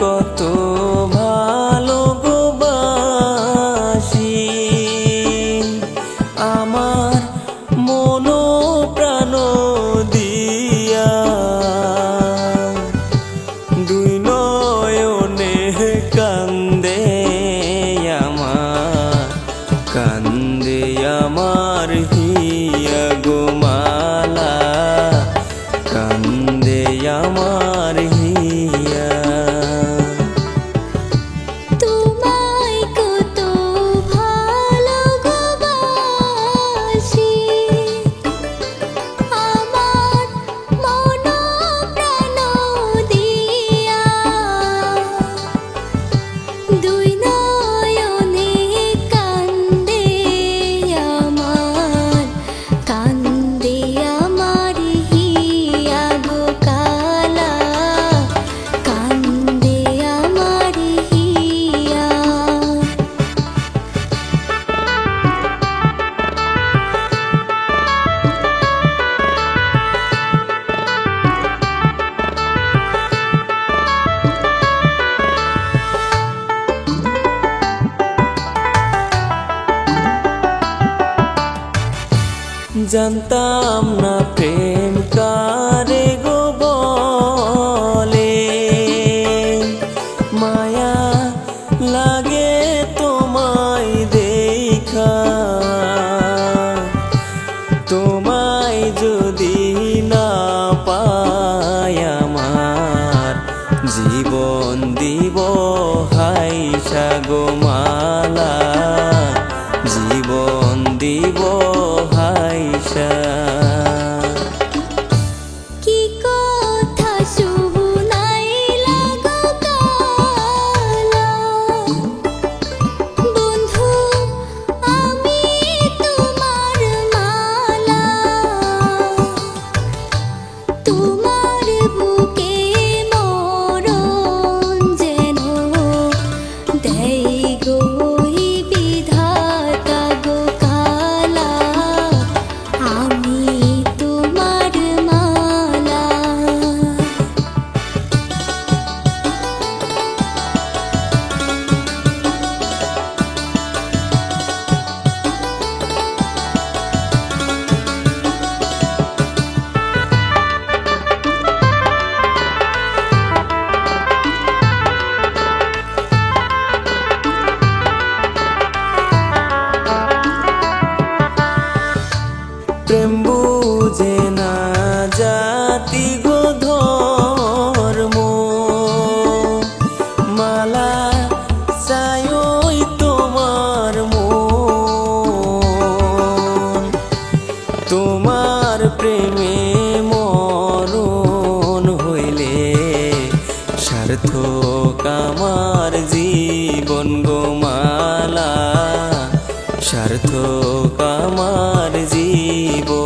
কত ভালো গোবাসি আমার মন প্রাণ দিয়া দুই নয়নে কান্দে আমার কান্দে আমার হি জানতাম না প্রেম কারে গো বলে। মায়া লাগে তোমায় দেখা। তোমায় যদি না পাই আমার জীবন দিব হাই সাগো তোমার প্রেমে মরণ হইলে সার্থক আমার জীবন গোমালা সার্থক আমার জীবন